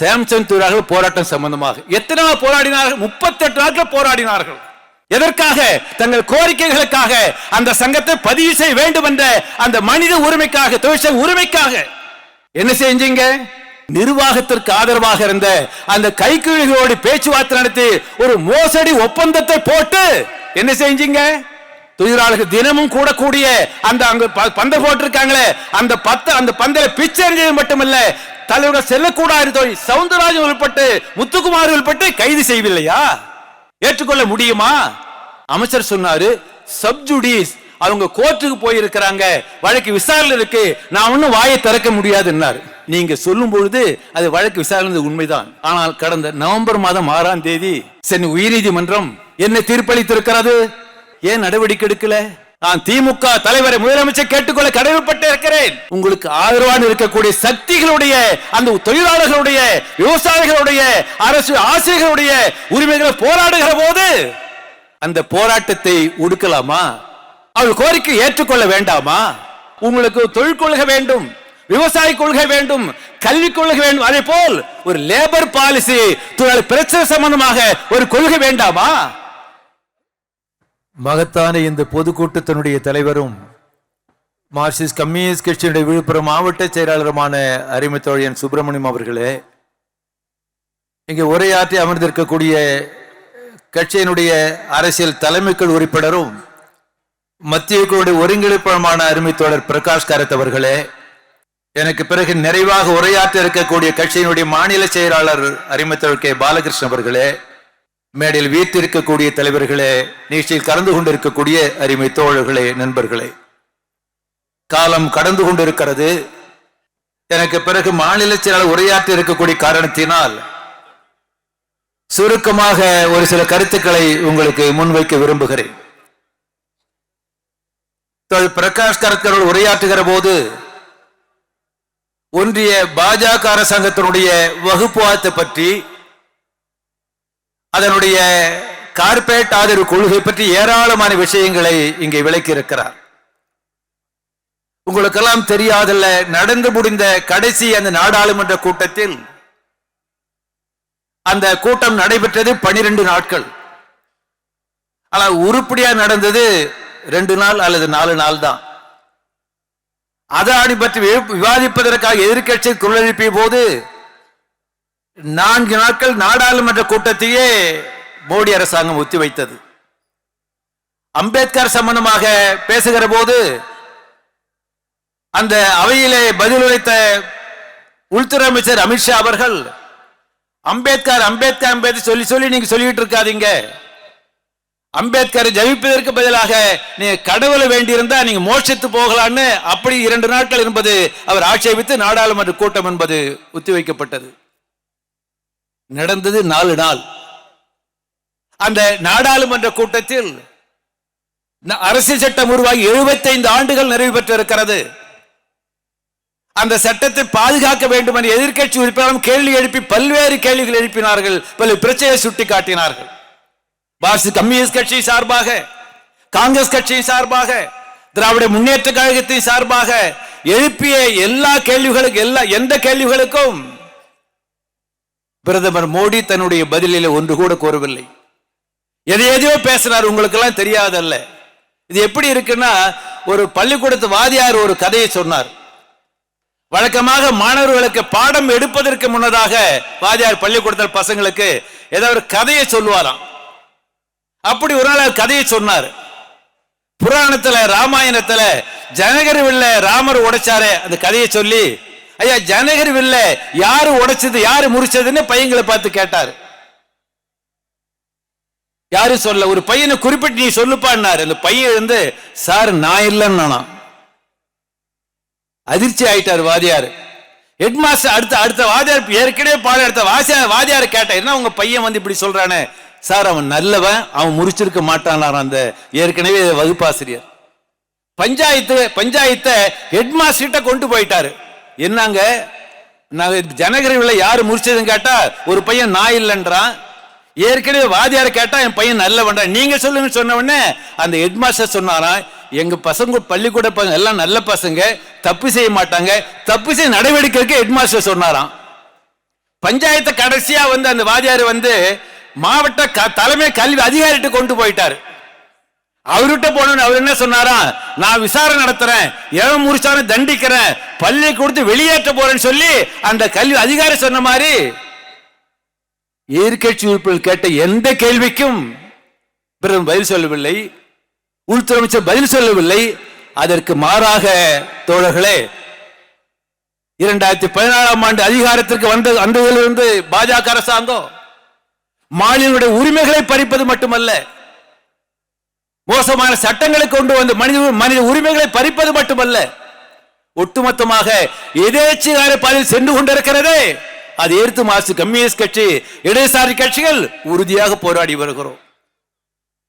Samsung தொழிலாளர்கள் போராட்டம் சம்பந்தமாக எத்தனை நாள் போராடினார்கள்? முப்பத்தெட்டு நாட்கள் போராடினார்கள். எதற்காக? தங்கள் கோரிக்கைகளுக்காக அந்த சங்கத்தை பதிவு செய்ய வேண்டும் என்ற அந்த மனித உரிமைக்காக தொழிற்சங்க உரிமைக்காக. என்ன செஞ்சீங்க? நிர்வாகத்திற்கு ஆதரவாக இருந்த அந்த கைக்குழிகளோடு பேச்சுவார்த்தை நடத்தி ஒரு மோசடி ஒப்பந்தத்தை போட்டு என்ன செஞ்சீங்க? தொழிலாளர்கள் தினமும் கூடக்கூடிய அந்த அங்க ப- பந்தல் போட்டிருக்காங்களே அந்த பத்து அந்த பந்தல பிச்சை மட்டுமல்ல தலைவர்கள் செல்லக்கூடாது சவுந்தரராஜன் உள்பட்டு முத்துக்குமார் உள்பட்டு கைது செய்யவில்லையா? ஏற்றுக்கொள்ள முடியுமா? அமைச்சர் சொன்னாரு சப்ஜுடிஸ் அவங்க கோர்ட்டுக்கு போயிருக்கிறாங்க வழக்கு விசாரணை இருக்கு நான் ஒன்னும் வாயை திறக்க முடியாதுன்னாரு. நீங்க சொல்லும் பொழுது அது வழக்கு விசாரணை உண்மைதான். ஆனால் கடந்த நவம்பர் மாதம் ஆறாம் தேதி சென்னை உயர்நீதிமன்றம் என்ன தீர்ப்பளித்திருக்கிறது. ஏன் நடவடிக்கை எடுக்கல? நான் திமுக தலைவரை முதலமைச்சர் கேட்டுக்கொள்ள கடமைப்பட்டு இருக்கிறேன். உங்களுக்கு ஆதரவான இருக்கக்கூடிய சக்திகளுடைய அந்த தொழிலாளர்களுடைய விவசாயிகளுடைய அரசு ஆசிரியர்களுடைய உரிமைகளை போராடுகிற போது அந்த போராட்டத்தை ஒடுக்கலாமா? அவள் கோரிக்கை ஏற்றுக்கொள்ள வேண்டாமா? உங்களுக்கு தொழில் கொள்கை வேண்டும் விவசாய கொள்கை வேண்டும் கல்வி கொள்கை வேண்டும் அதே போல் ஒரு லேபர் பாலிசி தொழிலாளர் பிரச்சனை சம்பந்தமாக ஒரு கொள்கை வேண்டாமா? மகத்தான இந்த பொதுக்கூட்டத்தினுடைய தலைவரும் மார்க்சிஸ்ட் கம்யூனிஸ்ட் கட்சியினுடைய விழுப்புரம் மாவட்ட செயலாளருமான அருமை சுப்பிரமணியம் அவர்களே இங்கே உரையாற்றி அமர்ந்திருக்கக்கூடிய கட்சியினுடைய அரசியல் தலைமைக்கள் உறுப்பினரும் மத்திய குழுடைய ஒருங்கிணைப்பாளருமான அருமைத்தோழர் பிரகாஷ் காரத் அவர்களே எனக்கு பிறகு நிறைவாக உரையாற்ற இருக்கக்கூடிய கட்சியினுடைய மாநில செயலாளர் அருமை கே. பாலகிருஷ்ணன் அவர்களே மேடையில் வீட்டிருக்கக்கூடிய தலைவர்களே நிகழ்ச்சியில் கலந்து கொண்டிருக்கக்கூடிய அருமை தோழர்களே நண்பர்களே. காலம் கடந்து கொண்டிருக்கிறது. எனக்கு பிறகு மாநில செயலாளர் உரையாற்றி இருக்கக்கூடிய காரணத்தினால் சுருக்கமாக ஒரு சில கருத்துக்களை உங்களுக்கு முன்வைக்க விரும்புகிறேன். பிரகாஷ் கரத்கரோடு உரையாற்றுகிற போது ஒன்றிய பாஜக அரசாங்கத்தினுடைய வகுப்புவாதத்தை பற்றி அதனுடைய கார்பரேட் ஆதரவு கொள்கை பற்றி ஏராளமான விஷயங்களை இங்கே விளக்கி இருக்கிறார் உங்களுக்கெல்லாம் தெரியாதல்ல நடந்து முடிந்த கடைசி அந்த நாடாளுமன்ற கூட்டத்தில் அந்த கூட்டம் நடைபெற்றது பனிரெண்டு நாட்கள். ஆனால் உருப்படியா நடந்தது ரெண்டு நாள் அல்லது நாலு நாள் தான். அதை பற்றி விவாதிப்பதற்காக எதிர்கட்சி குரல் எழுப்பிய போது நான்கு நாட்கள் நாடாளுமன்ற கூட்டத்தையே மோடி அரசாங்கம் ஒத்திவைத்தது. அம்பேத்கர் சம்பந்தமாக பேசுகிற போது அந்த அவையிலே பதிலளித்த உள்துறை அமைச்சர் அமித்ஷா அவர்கள் அம்பேத்கர் அம்பேத்கர் அம்பேத்கர் சொல்லி சொல்லி நீங்க சொல்லிட்டு இருக்காதீங்க. அம்பேத்கரை ஜெயிப்பதற்கு பதிலாக நீங்க கடவுளை வேண்டியிருந்தா நீங்க மோட்சத்து போகலான்னு அப்படி இரண்டு நாட்கள் என்பது அவர் ஆட்சேபித்து நாடாளுமன்ற கூட்டம் என்பது ஒத்திவைக்கப்பட்டது. நடந்தது நாலு நாள். அந்த நாடாளுமன்ற கூட்டத்தில் அரசியல் சட்டம் உருவாகி 75 ஆண்டுகள் நிறைவு பெற்றிருக்கிறது. அந்த சட்டத்தை பாதுகாக்க வேண்டும் என்று எதிர்க்கட்சி உறுப்பினரும் கேள்வி எழுப்பி பல்வேறு கேள்விகள் எழுப்பினார்கள். பல பிரச்சனையை சுட்டி காட்டினார்கள் பாரதிய கம்யூனிஸ்ட் கட்சி சார்பாக காங்கிரஸ் கட்சியின் சார்பாக திராவிட முன்னேற்ற கழகத்தின் சார்பாக எழுப்பிய எல்லா கேள்விகளுக்கு எல்லா எந்த கேள்விகளுக்கும் பிரதமர் மோடி தன்னுடைய பதிலில் ஒன்று கூட கூறவில்லை. எதை எதையோ பேசினார் உங்களுக்கெல்லாம் தெரியாதல்ல. இது எப்படி இருக்குன்னா ஒரு பள்ளிக்கூடத்து வாதியார் ஒரு கதையை சொன்னார். வழக்கமாக மாணவர்களுக்கு பாடம் எடுப்பதற்கு முன்னதாக வாதியார் பள்ளிக்கூடத்தில் பசங்களுக்கு ஏதோ ஒரு கதையை சொல்லுவாராம். அப்படி ஒரு நாள் அவர் கதையை சொன்னார். புராணத்துல ராமாயணத்துல ஜனகர் வில்ல ராமர் உடைச்சாரே அந்த கதையை சொல்லி ஐயா ஜனகர் வில்ல யாரு உடைச்சது யாரு முறிச்சதுன்னு பையங்களை பார்த்து கேட்டார். யாரும் சொல்ல ஒரு பையனை குறிப்பிட்டு நீ சொல்லுப்பான்னாரு. அந்த பையன் வந்து சார் நான் இல்லைன்னு அதிர்ச்சி ஆயிட்டார் வாதியார். ஹெட் மாஸ்டர் அடுத்த அடுத்த வாதியார் ஏற்கனவே பாடம் எடுத்த வாசியா வாதியார் கேட்டார். என்ன உங்க பையன் வந்து இப்படி சொல்றானே? சார் அவன் நல்லவன் அவன் முறிச்சிருக்க மாட்டானார் அந்த ஏற்கனவே வகுப்பாசிரியர். பஞ்சாயத்து பஞ்சாயத்தை ஹெட் மாஸ்டர்கிட்ட கொண்டு போயிட்டாரு. என்னங்க? நான் ஜனகரிவில் யார் முடிச்சதுன்னு கேட்டா ஒரு பையன் நான் இல்லைன்றான். ஏற்கனவே வாதியார கேட்டா என் பையன் நல்லவன்டா. நீங்க சொல்லுங்க சொன்ன உடனே அந்த ஹெட்மாஸ்டர் சொன்னாராம் எங்க பசங்க பள்ளிக்கூட பசங்க எல்லாம் நல்ல பசங்க தப்பு செய்ய மாட்டாங்க தப்பு செய்ய நடவடிக்கைக்கு ஹெட் மாஸ்டர் சொன்னாராம். பஞ்சாயத்து கடைசியா வந்து அந்த வாதியார் வந்து மாவட்ட க- தலைமை கல்வி அதிகாரிட்டு கொண்டு போயிட்டாரு. அவர்கிட்ட போன அவர் என்ன சொன்னாரா? நான் விசாரணை நடத்துறேன். எவன் முறிச்சானு தண்டிக்கிறேன். பள்ளி கொடுத்து வெளியேற்ற போறேன்னு சொல்லி அந்த கல்வி அதிகாரி சொன்ன மாதிரி எதிர்கட்சி உறுப்பினர் கேட்ட எந்த கேள்விக்கும் பிறகு பதில் சொல்லவில்லை. உள்துறை அமைச்சர் பதில் சொல்லவில்லை. அதற்கு மாறாக தோழர்களே இரண்டாயிரத்தி பதினாறாம் ஆண்டு அதிகாரத்திற்கு வந்த வந்ததிலிருந்து பாஜக அரசாங்கம் மாநிலங்களுடைய உரிமைகளை பறிப்பது மட்டுமல்ல மோசமான சட்டங்களை கொண்டு வந்து மனித மனித உரிமைகளை பறிப்பது மட்டுமல்ல ஒட்டுமொத்தமாக எதேச்சிகார பாதையில் சென்று கொண்டிருக்கிறதே அது எதிர்த்து மாசு கம்யூனிஸ்ட் கட்சி இடதுசாரி கட்சிகள் உறுதியாக போராடி வருகிறோம்.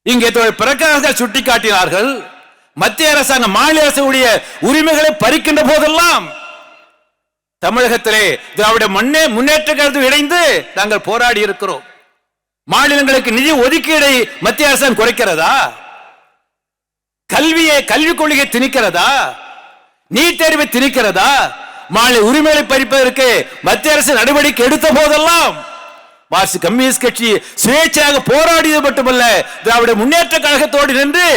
இங்கே தோழர் சுட்டிக்காட்டினார்கள் மத்திய அரசாங்கம் மாநில அரசுடைய உரிமைகளை பறிக்கின்ற போதெல்லாம் தமிழகத்திலே திராவிட முன்னே முன்னேற்ற கருத்து இணைந்து நாங்கள் போராடி இருக்கிறோம். மாநிலங்களுக்கு நிதி ஒதுக்கீடை மத்திய அரசாங்கம் குறைக்கிறதா? கல்வியை கல்விக் கொள்கையை திணிக்கிறதா? நீட் தேர்வை திணிக்கிறதா? மாநில உரிமைகளை பறிப்பதற்கு மத்திய அரசு நடவடிக்கை எடுத்த போதெல்லாம் மார்க்சிஸ்ட் கம்யூனிஸ்ட் கட்சி சுயேட்சையாக போராடியது மட்டுமல்ல திராவிட முன்னேற்ற கழகத்தோடு நின்று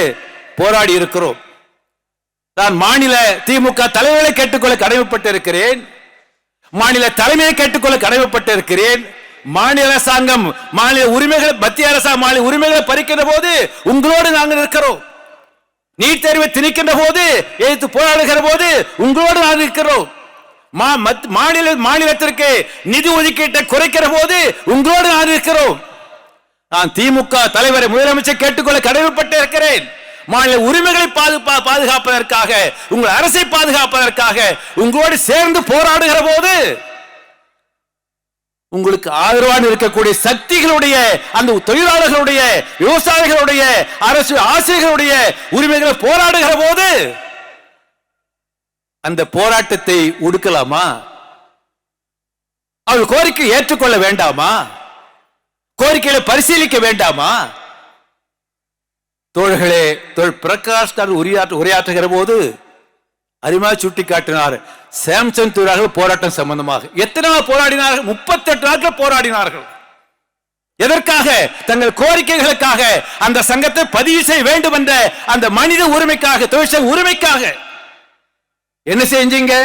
போராடி இருக்கிறோம். நான் மாநில திமுக தலைவர்களை கேட்டுக்கொள்ள கடமைப்பட்டிருக்கிறேன். மாநில தலைமையை கேட்டுக்கொள்ள கடமைப்பட்டிருக்கிறேன். மாநில அரசாங்கம் மாநில உரிமைகளை மத்திய அரசாங்க மாநில உரிமைகளை பறிக்கிற போது உங்களோடு நாங்கள் இருக்கிறோம். நீட் தேர்வை திணிக்கின்ற போது எதிர்த்து போராடுகிற போது உங்களோடு நாங்கள் இருக்கிறோம். மா- மத்- மாநில மாநிலத்திற்கு நிதி ஒதுக்கீட்டை குறைக்கிற போது உங்களோடு நான் இருக்கிறோம். நான் திமுக தலைவரை முதலமைச்சர் கேட்டுக்கொள்ள கடமைப்பட்டு இருக்கிறேன் மாநில உரிமைகளை பாதுகா- பாதுகாப்பதற்காக உங்கள் அரசை பாதுகாப்பதற்காக உங்களோடு சேர்ந்து போராடுகிற போது உங்களுக்கு ஆதரவாக இருக்கக்கூடிய சக்திகளுடைய அந்த தொழிலாளர்களுடைய விவசாயிகளுடைய அரசு ஆசிரியர்களுடைய உரிமைகளை போராடுகிற போது அந்த போராட்டத்தை ஒடுக்கலாமா? அவள் கோரிக்கை ஏற்றுக்கொள்ள வேண்டாமா? கோரிக்கைகளை பரிசீலிக்க வேண்டாமா? தோழர்களே தோழ் பிரகாஷ் தான் உரையாற்று உரையாற்றுகிற போது அருமையாக சுட்டி காட்டினார் சாம்சங் தொழிலாளர்கள் போராட்டம் சம்பந்தமாக. எத்தனை நாள் போராடினார்கள்? முப்பத்தெட்டு நாட்கள் போராடினார்கள். எதற்காக? தங்கள் கோரிக்கைகளுக்காக அந்த சங்கத்தை பதிவு செய்ய வேண்டும் என்ற அந்த மனித உரிமைக்காக தொழிற்சங்க உரிமைக்காக. என்ன செஞ்சீங்க?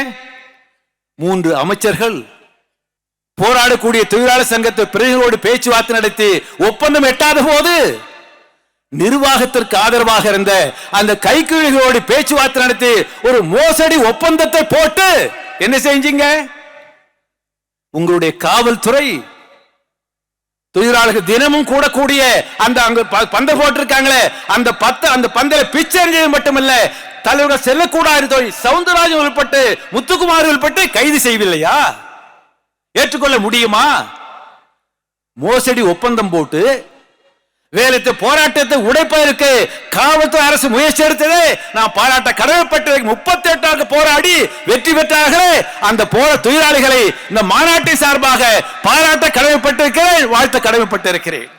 மூன்று அமைச்சர்கள் போராடக்கூடிய தொழிலாளர் சங்கத்தை பிரதிநிதிகளோடு பேச்சுவார்த்தை நடத்தி ஒப்பந்தம் எட்டாத போது நிர்வாகத்திற்கு ஆதரவாக இருந்த அந்த கைக்குழிகளோடு பேச்சுவார்த்தை நடத்தி ஒரு மோசடி ஒப்பந்தத்தை போட்டு என்ன செஞ்சீங்க? உங்களுடைய காவல்துறை தொழிலாளர்கள் தினமும் கூடக்கூடிய அந்த அங்க ப- பந்தல் போட்டிருக்காங்களே அந்த பத்த அந்த பந்தலை பிச்சை மட்டுமல்ல தலைவர் செல்லக்கூடாது தொழில் சவுந்தரராஜன் உள்பட்டு முத்துக்குமார் உள்பட்டு கைது செய்யவில்லையா? ஏற்றுக்கொள்ள முடியுமா? மோசடி ஒப்பந்தம் போட்டு வேலைத்து போராட்டத்தை உடைப்பதற்கு காவல்துறை அரசு முயற்சி எடுத்தது. நான் பாராட்ட கடமைப்பட்டு முப்பத்தி எட்டாக போராடி வெற்றி பெற்றார்களே. அந்த போர தொழிலாளிகளை இந்த மாநாட்டை சார்பாக பாராட்ட கடமைப்பட்டிருக்கிறேன் வாழ்த்த கடமைப்பட்டிருக்கிறேன்.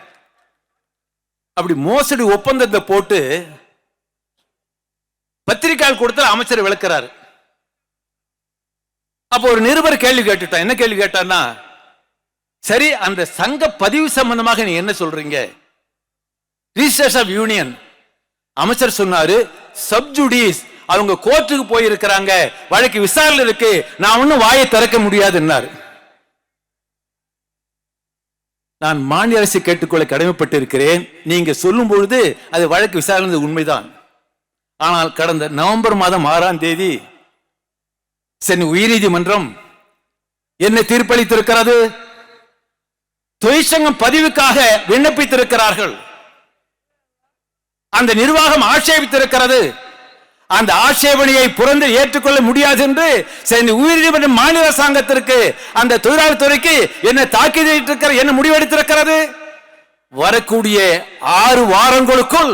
அப்படி மோசடி ஒப்பந்தத்தை போட்டு பத்திரிகையால் கொடுத்த அமைச்சர் விளக்குறாரு. அப்போ ஒரு நிருபர் கேள்வி கேட்டுட்டான். என்ன கேள்வி கேட்டான்னா சரி அந்த சங்க பதிவு சம்பந்தமாக நீ என்ன சொல்றீங்க? ரிஜிஸ்ட்ரேஷன் ஆஃப் யூனியன் அமைச்சர் சொன்னாரு சப்ஜுடிஸ் அவங்க கோர்ட்டுக்கு போயிருக்கிறாங்க வழக்கு விசாரணை இருக்கு நான் ஒன்னும் வாயை திறக்க முடியாதுன்னாரு. நான் மாநில அரசு கேட்டுக்கொள்ள கடமைப்பட்டிருக்கிறேன். நீங்க சொல்லும் பொழுது அது வழக்கு விசாரணை உண்மைதான். ஆனால் கடந்த நவம்பர் மாதம் ஆறாம் தேதி சென்னை உயர்நீதிமன்றம் என்ன தீர்ப்பளித்திருக்கிறது. தொழிற்சங்கம் பதிவுக்காக விண்ணப்பித்திருக்கிறார்கள். அந்த நிர்வாகம் ஆட்சேபித்திருக்கிறது. அந்த ஆட்சேபனையை புறந்து ஏற்றுக்கொள்ள முடியாது என்று சென்னை உயர்நீதிமன்ற மாநில அரசாங்கத்திற்கு அந்த தொழிலாளர் துறைக்கு என்ன தாக்கி என்ன முடிவெடுத்திருக்கிறது? வரக்கூடிய ஆறு வாரங்களுக்குள்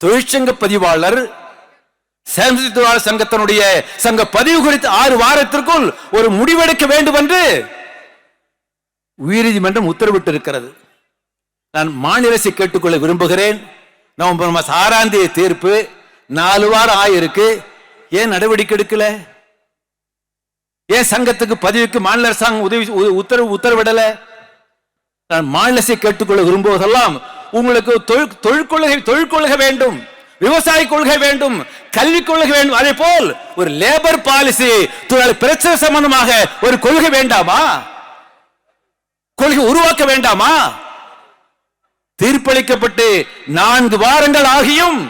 தொழிற்சங்க பதிவாளர் தொழிலாளர் சங்கத்தினுடைய சங்க பதிவு குறித்து ஆறு வாரத்திற்குள் ஒரு முடிவெடுக்க வேண்டும் என்று உயர்நீதிமன்றம் உத்தரவிட்டிருக்கிறது. நான் மாநில அரசை கேட்டுக்கொள்ள விரும்புகிறேன். நவம்பர் மாசம் ஆறாம் தேதி தீர்ப்பு நாலு வாரம் ஆயிருக்கு. ஏன் நடவடிக்கை எடுக்கல? ஏன் சங்கத்துக்கு பதிவுக்கு மாநில அரசாங்கம் உதவி உத்தரவு உத்தரவிடல? நான் மாநிலத்தை கேட்டுக்கொள்ள விரும்புவதெல்லாம் உங்களுக்கு தொழில் தொழிற்கொள்கை தொழிற்கொள்கை வேண்டும். விவசாய கொள்கை வேண்டும். கல்விக் கொள்கை வேண்டும். அதே போல் ஒரு லேபர் பாலிசி பிரச்சனை சம்பந்தமாக ஒரு கொள்கை வேண்டாமா? கொள்கை உருவாக்க வேண்டாமா? தீர்ப்பளிக்கப்பட்டு நான்கு வாரங்கள் ஆகியும்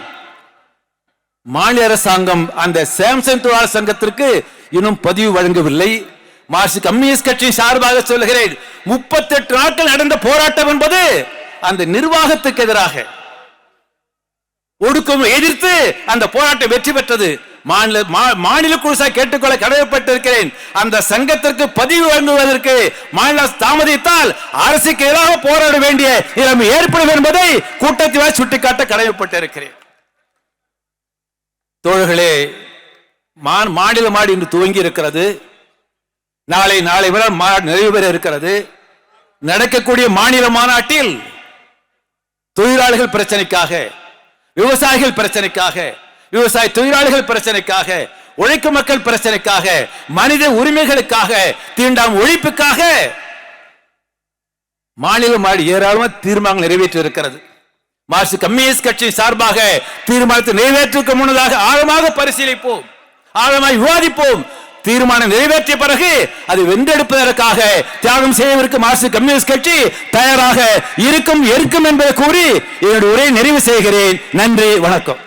மாநில அரசாங்கம் அந்த சாம்சங் தொழிலாளர் சங்கத்திற்கு இன்னும் பதிவு வழங்கவில்லை. மார்க்சிஸ்ட் கம்யூனிஸ்ட் கட்சி சார்பாக சொல்லுகிறேன் முப்பத்தெட்டு நாட்கள் நடந்த போராட்டம் என்பது அந்த நிர்வாகத்துக்கு எதிராக ஒடுக்கம் எதிர்த்து அந்த போராட்டம் வெற்றி பெற்றது. மாநில மா- மாநில குழுசா கேட்டுக்கொள்ள கடமைப்பட்டிருக்கிறேன். அந்த சங்கத்திற்கு பதிவு வழங்குவதற்கு மாநில தாமதித்தால் அரசுக்கு எதிராக போராட வேண்டிய நிலைமை ஏற்படும் என்பதை கூட்டத்தில் சுட்டிக்காட்ட கடமைப்பட்டிருக்கிறேன். தோழர்களே மா- மாநில மாடி இன்று துவங்கி இருக்கிறது. நாளை நாளை வரை நிறைவு பெற இருக்கிறது. நடக்கக்கூடிய மாநில மாநாட்டில் தொழிலாளர்கள் பிரச்சனைக்காக விவசாயிகள் பிரச்சனைக்காக விவசாய தொழிலாளிகள் பிரச்சனைக்காக உழைக்கும் மக்கள் பிரச்சனைக்காக மனித உரிமைகளுக்காக தீண்டாம் ஒழிப்புக்காக மாநில மாடி ஏராளமாக தீர்மானம் நிறைவேற்றி இருக்கிறது மார்க்சிஸ்ட் கம்யூனிஸ்ட் கட்சி சார்பாக தீர்மானத்தை நிறைவேற்றுக்கு முன்னதாக ஆழமாக பரிசீலிப்போம் ஆழமாக விவாதிப்போம். தீர்மானம் நிறைவேற்றிய பிறகு அது வென்றெடுப்பதற்காக தியாகம் செய்வதற்கு மார்க்சிஸ்ட் கம்யூனிஸ்ட் கட்சி தயாராக இருக்கும் இருக்கும் என்பதை கூறி என்னுடைய உரையை நிறைவு செய்கிறேன். நன்றி வணக்கம்.